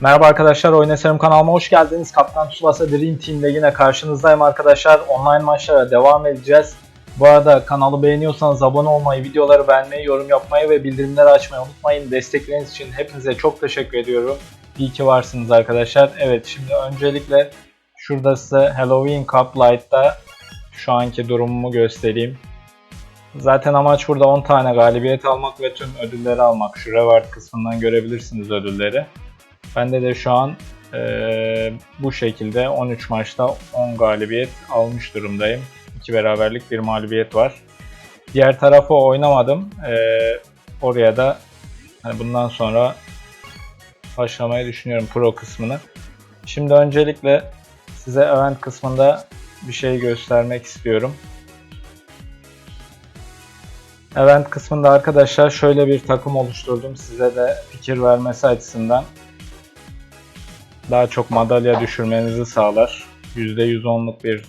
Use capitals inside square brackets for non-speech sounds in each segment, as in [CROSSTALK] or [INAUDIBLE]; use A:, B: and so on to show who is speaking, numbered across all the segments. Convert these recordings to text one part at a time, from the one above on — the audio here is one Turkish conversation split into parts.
A: Merhaba arkadaşlar, Oyun Eserim kanalıma hoş geldiniz. Kaptan Tsubasa Dream Team'de yine karşınızdayım arkadaşlar. Online maçlara devam edeceğiz. Bu arada kanalı beğeniyorsanız abone olmayı, videoları beğenmeyi, yorum yapmayı ve bildirimleri açmayı unutmayın. Destekleriniz için hepinize çok teşekkür ediyorum. İyi ki varsınız arkadaşlar. Evet şimdi öncelikle şurada size Halloween Cup Light'ta şu anki durumumu göstereyim. Zaten amaç burada 10 tane galibiyet almak ve tüm ödülleri almak. Şu reward kısmından görebilirsiniz ödülleri. Bende de şu an eee, bu şekilde 13 maçta 10 galibiyet almış durumdayım. 2 beraberlik bir mağlubiyet var. Diğer tarafı oynamadım. Eee, oraya da hani bundan sonra başlamayı düşünüyorum pro kısmını. Şimdi öncelikle size event kısmında bir şey göstermek istiyorum. Event kısmında arkadaşlar şöyle bir takım oluşturdum size de fikir vermesi açısından daha çok madalya düşürmenizi sağlar. %110'luk bir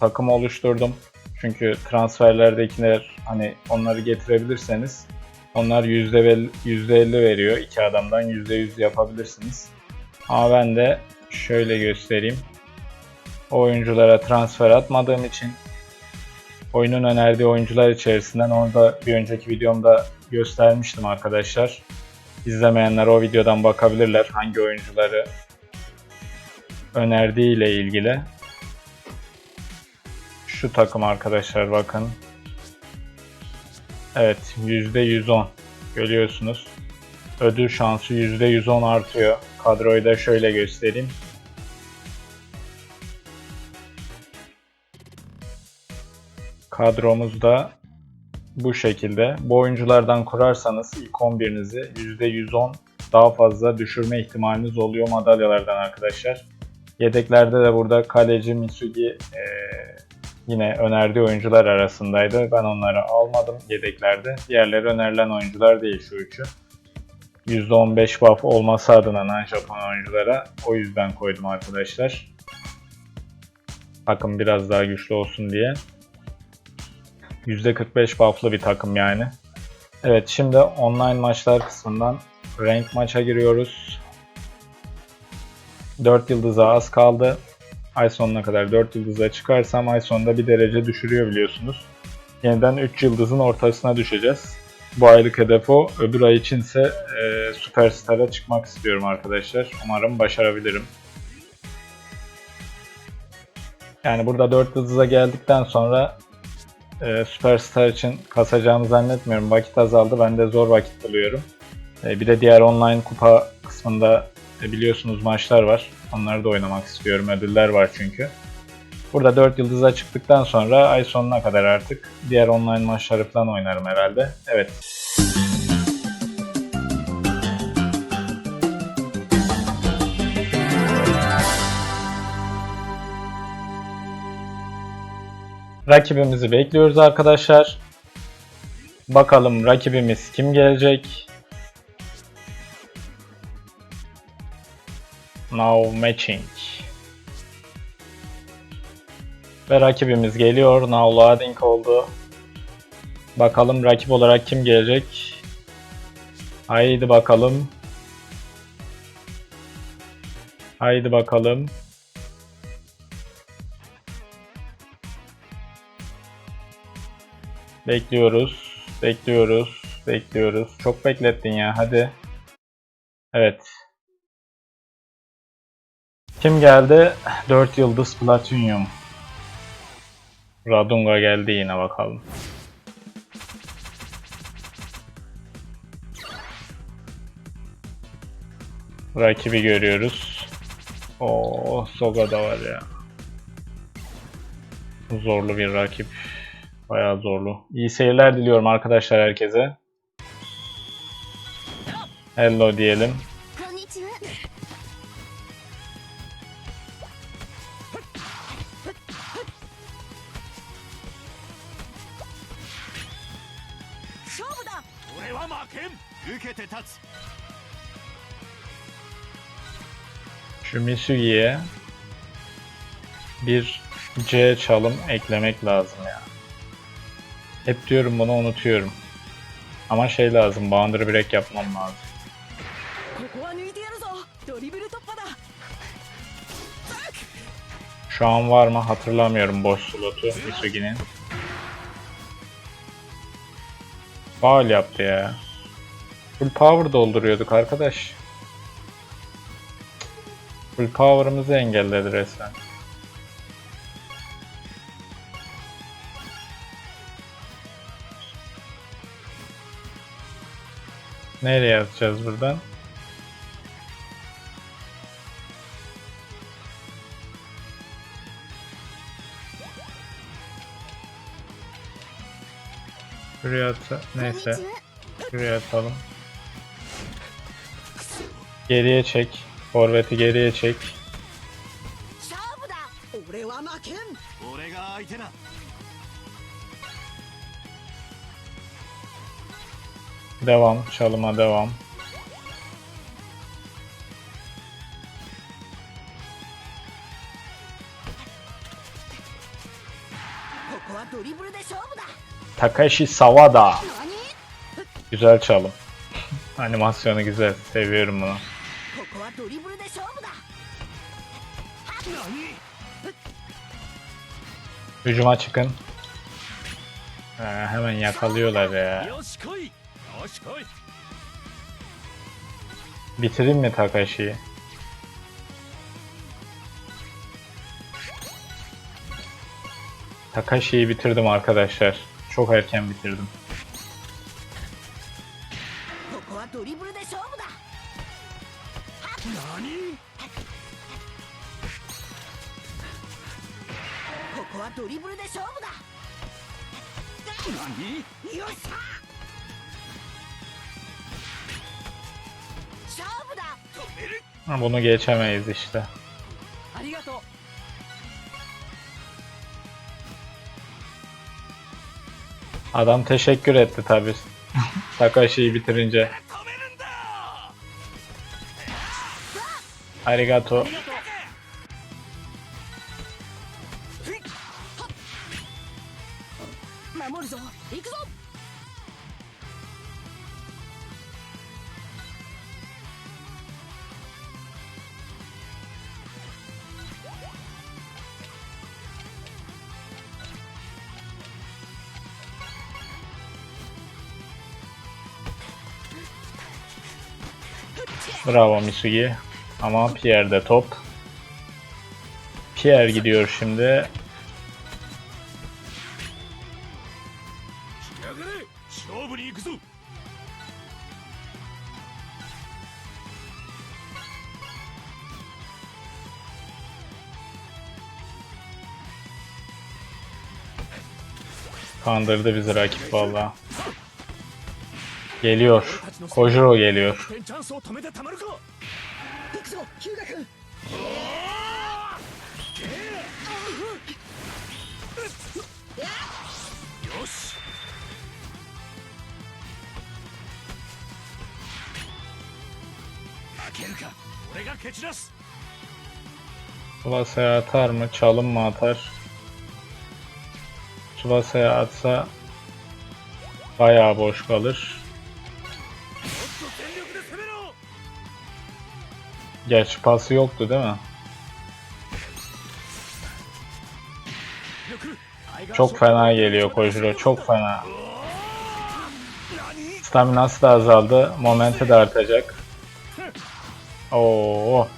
A: takım oluşturdum. Çünkü transferlerdekiler hani onları getirebilirseniz onlar %50 %50 veriyor. İki adamdan %100 yapabilirsiniz. Ama ben de şöyle göstereyim. Oyunculara transfer atmadığım için oyunun önerdiği oyuncular içerisinden onu da bir önceki videomda göstermiştim arkadaşlar. İzlemeyenler o videodan bakabilirler hangi oyuncuları önerdiği ile ilgili. Şu takım arkadaşlar bakın. Evet %110 görüyorsunuz. Ödül şansı %110 artıyor. Kadroyu da şöyle göstereyim. Kadromuz da bu şekilde. Bu oyunculardan kurarsanız ilk 11'inizi %110 daha fazla düşürme ihtimaliniz oluyor madalyalardan arkadaşlar. Yedeklerde de burada kaleci Misugi e, yine önerdiği oyuncular arasındaydı. Ben onları almadım yedeklerde. Diğerleri önerilen oyuncular değil şu üçü. %15 buff olması adına non Japon oyunculara o yüzden koydum arkadaşlar. Takım biraz daha güçlü olsun diye. %45 buff'lı bir takım yani. Evet şimdi online maçlar kısmından rank maça giriyoruz. 4 yıldıza az kaldı. Ay sonuna kadar 4 yıldıza çıkarsam ay sonunda bir derece düşürüyor biliyorsunuz. Yeniden 3 yıldızın ortasına düşeceğiz. Bu aylık hedef o. Öbür ay içinse e, Superstar'a çıkmak istiyorum arkadaşlar. Umarım başarabilirim. Yani burada 4 yıldıza geldikten sonra e, Superstar için kasacağımı zannetmiyorum. Vakit azaldı. Ben de zor vakit buluyorum. E, bir de diğer online kupa kısmında e, biliyorsunuz maçlar var. Onları da oynamak istiyorum. Ödüller var çünkü. Burada 4 yıldıza çıktıktan sonra ay sonuna kadar artık diğer online maçları falan oynarım herhalde. Evet. Rakibimizi bekliyoruz arkadaşlar. Bakalım rakibimiz kim gelecek? Now matching. Ve rakibimiz geliyor. Now loading oldu. Bakalım rakip olarak kim gelecek? Haydi bakalım. Haydi bakalım. Bekliyoruz. Bekliyoruz. Bekliyoruz. Çok beklettin ya. Hadi. Evet. Kim geldi? 4 yıldız Platinum. Radunga geldi yine bakalım. Rakibi görüyoruz. O Soga da var ya. Zorlu bir rakip. Bayağı zorlu. İyi seyirler diliyorum arkadaşlar herkese. Hello diyelim. Şu Misugi'ye bir C çalım eklemek lazım ya. Yani. Hep diyorum bunu unutuyorum. Ama şey lazım, boundary break yapmam lazım. Şu an var mı hatırlamıyorum boş slotu Isugi'nin. Faul yaptı ya. Full power dolduruyorduk arkadaş. Full power'ımızı engelledi resmen. Nereye atacağız buradan? Şuraya at neyse. Şuraya atalım. Geriye çek. Forveti geriye çek. Devam. Çalıma devam. Takashi Sawada. Güzel çalım. [LAUGHS] Animasyonu güzel. Seviyorum bunu. Hücuma çıkın. Ha, hemen yakalıyorlar ya. Bitireyim mi Takashi'yi? Takashi'yi bitirdim arkadaşlar. Çok erken bitirdim. Bunu geçemeyiz işte. Adam teşekkür etti tabi. [LAUGHS] Takashi'yi bitirince. Arigato. Bravo Misugi. Ama Pierre'de top. Pierre gidiyor şimdi. Kandırdı bizi rakip vallahi. Geliyor. Kojiro geliyor. Tsubasa'ya atar mı? Çalım mı atar? Tsubasa'ya atsa bayağı boş kalır. Gerçi pası yoktu değil mi? Çok fena geliyor Kojiro çok fena. Staminası da azaldı. Momenti de artacak. Oo.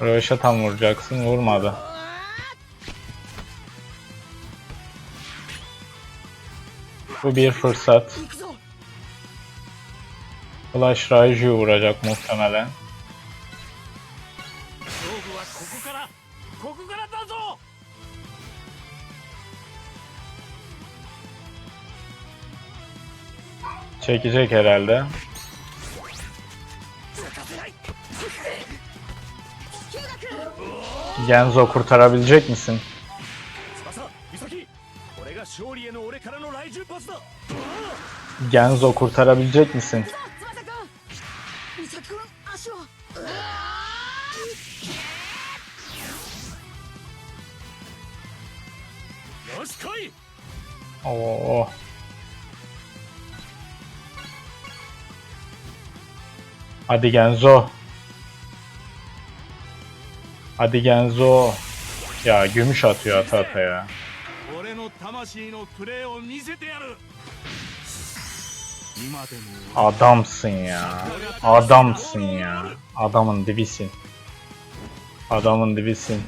A: Röveşe tam vuracaksın. Vurmadı. Bu bir fırsat. Flash Raiju'yu vuracak muhtemelen. Çekecek herhalde. Genzo kurtarabilecek misin? Genzo kurtarabilecek misin? Hadi Genzo. Hadi Genzo. Ya gümüş atıyor ata ata ya. Adamsın ya. Adamsın ya. Adamın dibisin. Adamın dibisin.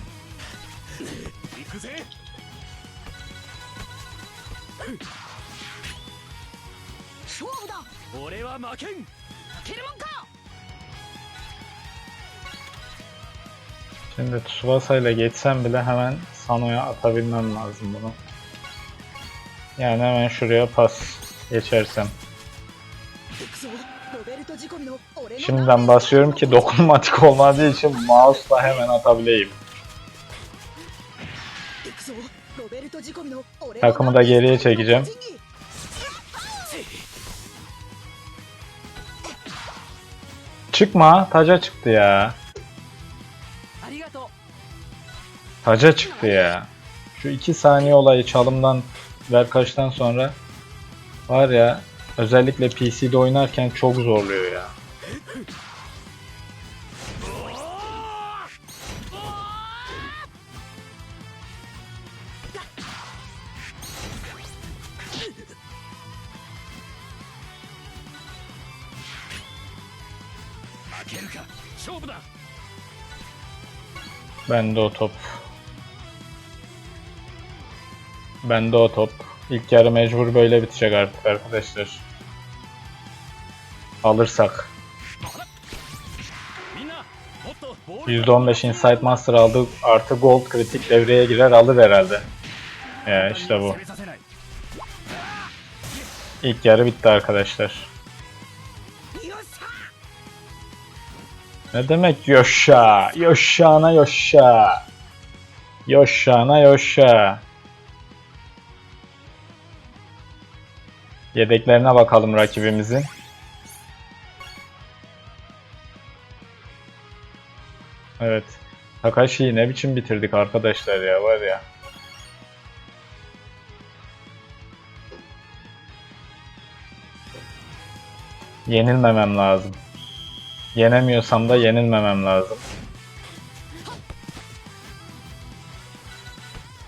A: Şimdi Tsubasa ile geçsem bile hemen Sano'ya atabilmem lazım bunu. Yani hemen şuraya pas geçersem. Şimdiden basıyorum ki dokunmatik olmadığı için mouse'la hemen atabileyim. Takımı da geriye çekeceğim. Çıkma, taca çıktı ya. Taca çıktı ya. Şu 2 saniye olayı çalımdan verkaçtan sonra var ya özellikle PC'de oynarken çok zorluyor ya.
B: Ben
A: de o top Bende o top. İlk yarı mecbur böyle bitecek artık arkadaşlar. Alırsak. 115 Inside Master aldı. Artı Gold kritik devreye girer alır herhalde. Ya işte bu. İlk yarı bitti arkadaşlar. Ne demek yoşa? Yoşana yoşa. Yoşana yoşa. Yedeklerine bakalım rakibimizin. Evet. Takashi'yi ne biçim bitirdik arkadaşlar ya var ya. Yenilmemem lazım. Yenemiyorsam da yenilmemem lazım.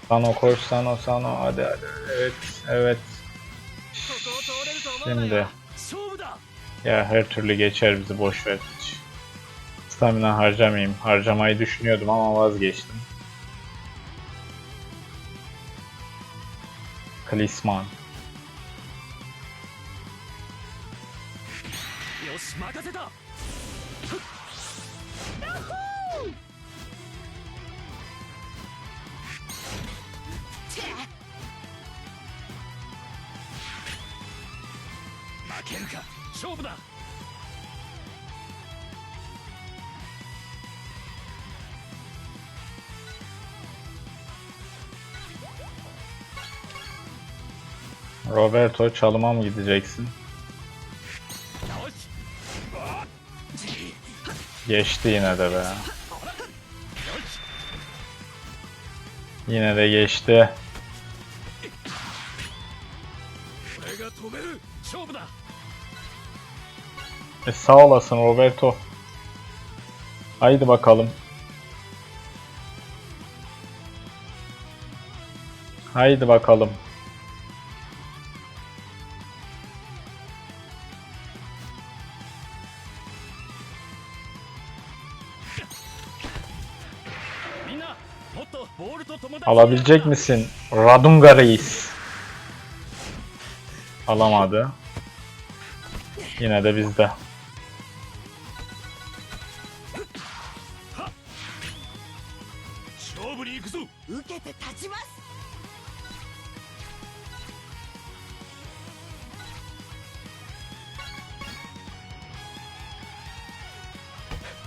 A: Sano koş Sano Sano hadi hadi evet evet Şimdi. Ya her türlü geçer bizi boş ver hiç. Stamina harcamayayım. Harcamayı düşünüyordum ama vazgeçtim.
B: Kalisman.
A: Roberto çalıma mı gideceksin? Geçti yine de be. Yine de geçti. E sağ olasın Roberto. Haydi bakalım. Haydi bakalım. Alabilecek misin? Radunga reis. Alamadı. Yine de bizde.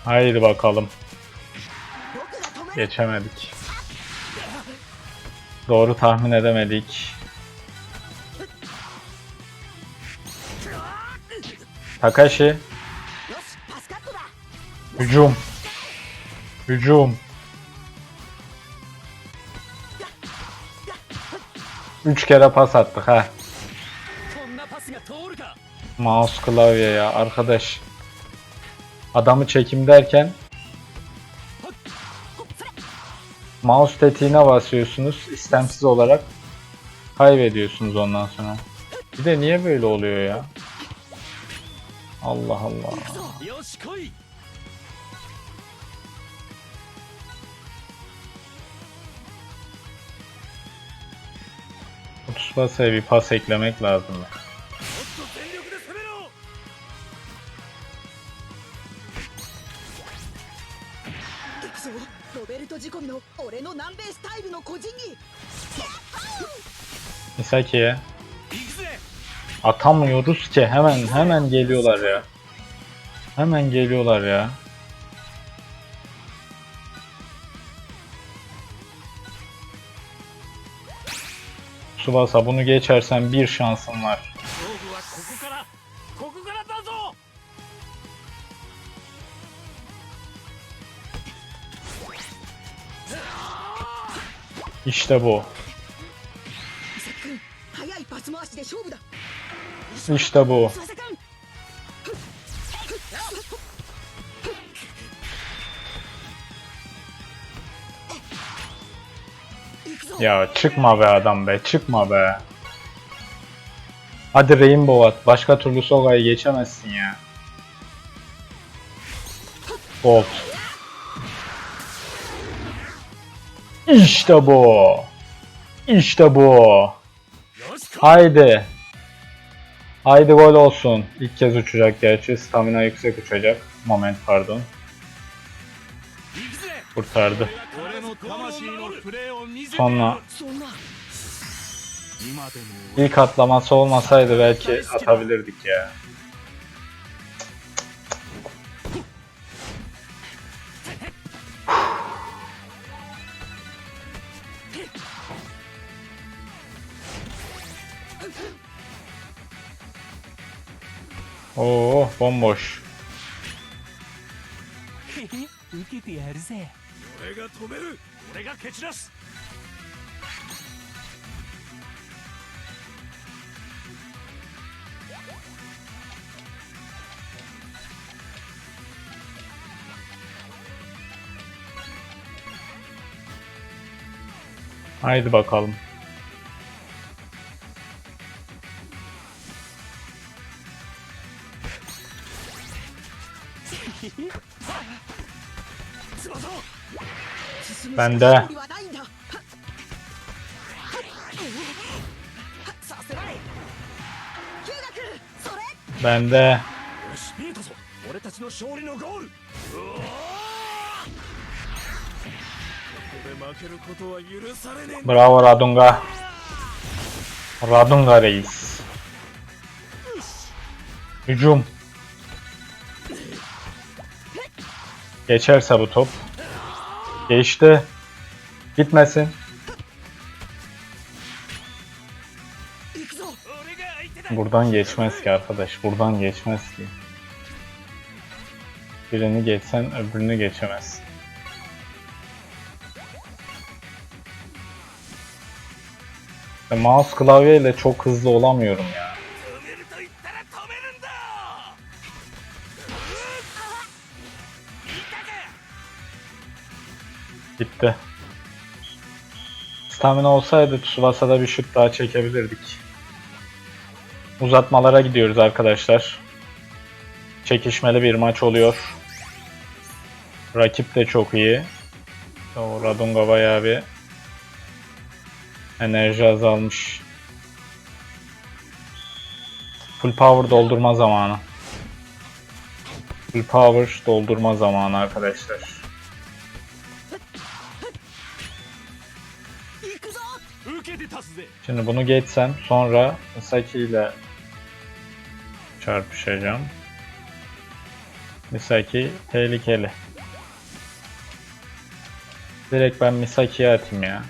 A: Haydi bakalım. Geçemedik. Doğru tahmin edemedik. Takashi. Hücum. Hücum. Üç kere pas attık ha. Mouse klavye ya arkadaş. Adamı çekim derken Mouse tetiğine basıyorsunuz. istemsiz olarak kaybediyorsunuz ondan sonra. Bir de niye böyle oluyor ya? Allah Allah.
B: Otuz
A: basaya bir pas eklemek lazım. Misaki'ye. Atamıyoruz ki hemen hemen geliyorlar ya. Hemen geliyorlar ya. Tsubasa bunu geçersen bir şansın var. İşte bu. İşte bu. Ya çıkma be adam be, çıkma be. Hadi Rainbow at, başka türlü Soga'yı geçemezsin ya. Bolt. İşte bu. İşte bu. Haydi. Haydi gol olsun. İlk kez uçacak gerçi. Stamina yüksek uçacak. Moment pardon. Kurtardı. Sonra ilk atlaması olmasaydı belki atabilirdik ya. Oo bomboş. Haydi bakalım.
C: され
B: ねえ
A: bravo Radunga. Radunga reis. Hücum. Geçerse bu top. Geçti. Gitmesin. Buradan geçmez ki arkadaş. Buradan geçmez ki. Birini geçsen öbürünü geçemez. Mouse klavyeyle çok hızlı olamıyorum ya. Gitti. Stamina olsaydı Tsubasa'da bir şut daha çekebilirdik. Uzatmalara gidiyoruz arkadaşlar. Çekişmeli bir maç oluyor. Rakip de çok iyi. O Radunga bayağı bir enerji azalmış. Full power doldurma zamanı. Full power doldurma zamanı arkadaşlar. Şimdi bunu geçsem sonra Misaki ile çarpışacağım. Misaki tehlikeli. Direkt ben Misaki'ye atayım ya.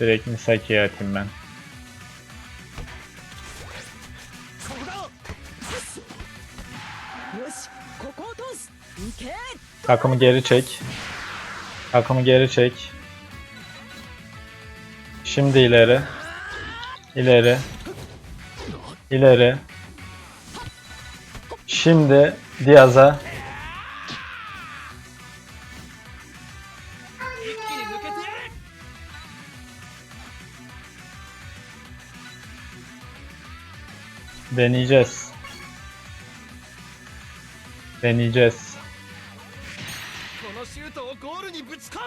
A: Direkt Misaki'ye atayım ben. Takımı geri çek. Takımı geri çek. Şimdi ileri. İleri. İleri. Şimdi Diaz'a. Deneyeceğiz. Deneyeceğiz.
B: このシュートをゴールにぶち込む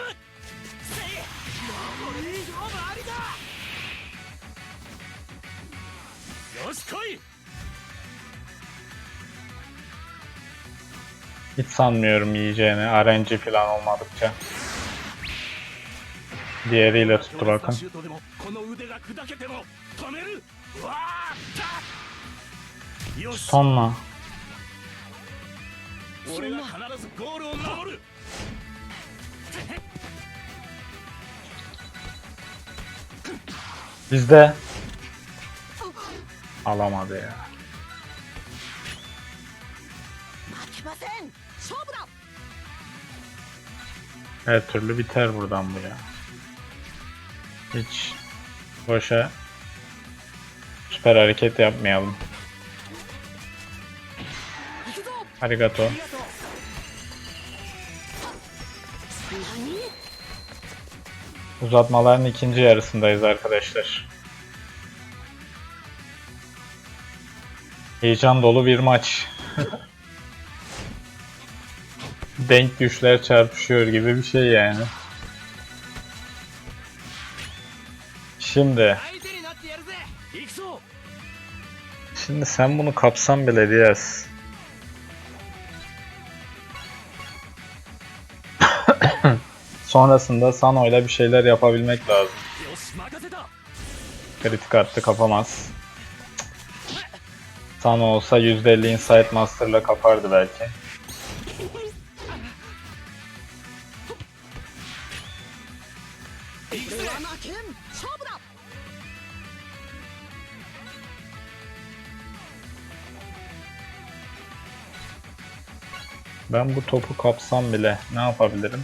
B: せい残り勝負ありだよし来い
A: Hiç sanmıyorum yiyeceğini RNG falan olmadıkça. Diğeriyle tuttu
B: 強烈
A: bakın.
B: なシュートでもこの腕が砕けても止めるうわーったよし
A: Sonla.
B: 俺が必ずゴールを守る
A: Bizde. Alamadı ya. Her türlü biter buradan bu ya. Hiç boşa süper hareket yapmayalım. Arigato. Uzatmaların ikinci yarısındayız arkadaşlar. Heyecan dolu bir maç. [LAUGHS] Denk güçler çarpışıyor gibi bir şey yani. Şimdi Şimdi sen bunu kapsam bile diyersin. Sonrasında Sano'yla bir şeyler yapabilmek lazım. Kritik attı kapamaz. Sano olsa %50 Insight Master'la kapardı belki. Ben bu topu kapsam bile ne yapabilirim?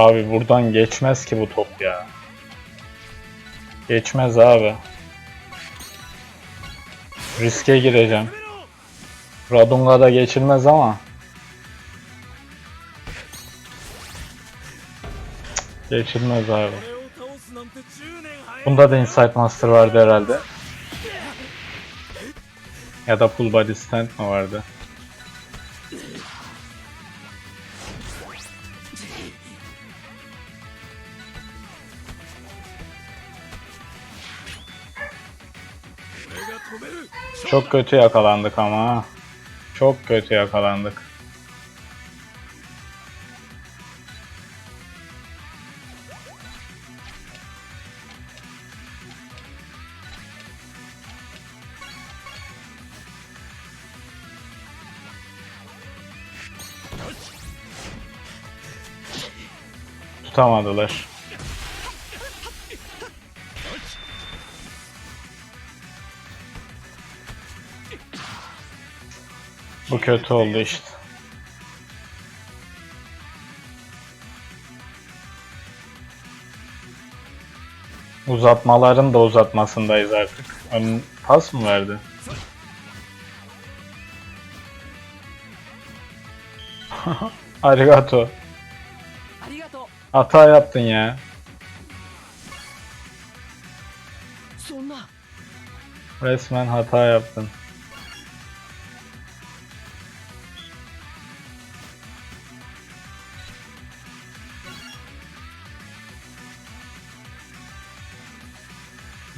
A: Abi buradan geçmez ki bu top ya. Geçmez abi. Riske gireceğim.
B: Radunga
A: da geçilmez ama. Geçilmez abi. Bunda da Insight Master vardı herhalde. Ya da Full Body Stand mı vardı? Çok kötü yakalandık ama. Çok kötü yakalandık. Tutamadılar. Bu kötü oldu işte. Uzatmaların da uzatmasındayız artık. Ön pas mı verdi? [LAUGHS] Arigato. Hata yaptın ya. Resmen hata yaptın.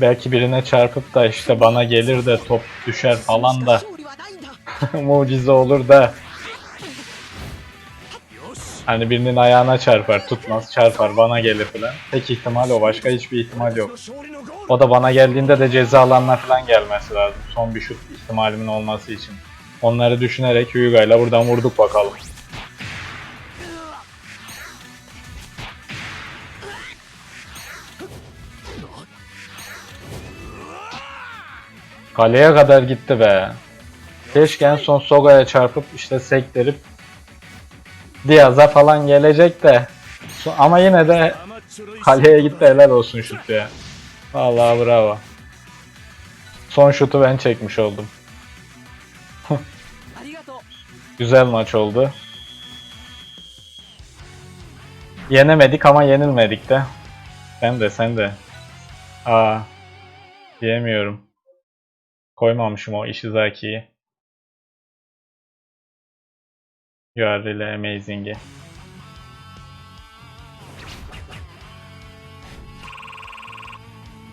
A: belki birine çarpıp da işte bana gelir de top düşer falan da [LAUGHS] mucize olur da. Hani birinin ayağına çarpar tutmaz çarpar bana gelir falan. Tek ihtimal o başka hiçbir ihtimal yok. O da bana geldiğinde de ceza alanlar falan gelmesi lazım. Son bir şut ihtimalimin olması için. Onları düşünerek Hyuga'yla buradan vurduk bakalım. Kaleye kadar gitti be. Keşke en son Soga'ya çarpıp işte sektirip Diaz'a falan gelecek de. Ama yine de kaleye gitti helal olsun şut ya. Vallahi bravo. Son şutu ben çekmiş oldum. [LAUGHS] Güzel maç oldu. Yenemedik ama yenilmedik de. Sen de sen de. Aa. Diyemiyorum. Koymamışım o Ishizaki'yi. Really amazing'i.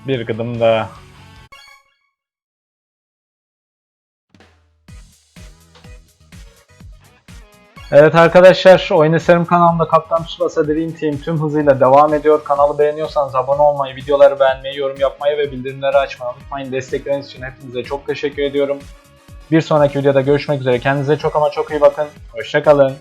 A: Bir gıdım daha. Evet arkadaşlar, Oyun Eserim kanalında Kaptan Tsubasa Dream Team tüm hızıyla devam ediyor. Kanalı beğeniyorsanız abone olmayı, videoları beğenmeyi, yorum yapmayı ve bildirimleri açmayı unutmayın. Destekleriniz için hepinize çok teşekkür ediyorum. Bir sonraki videoda görüşmek üzere. Kendinize çok ama çok iyi bakın. Hoşçakalın.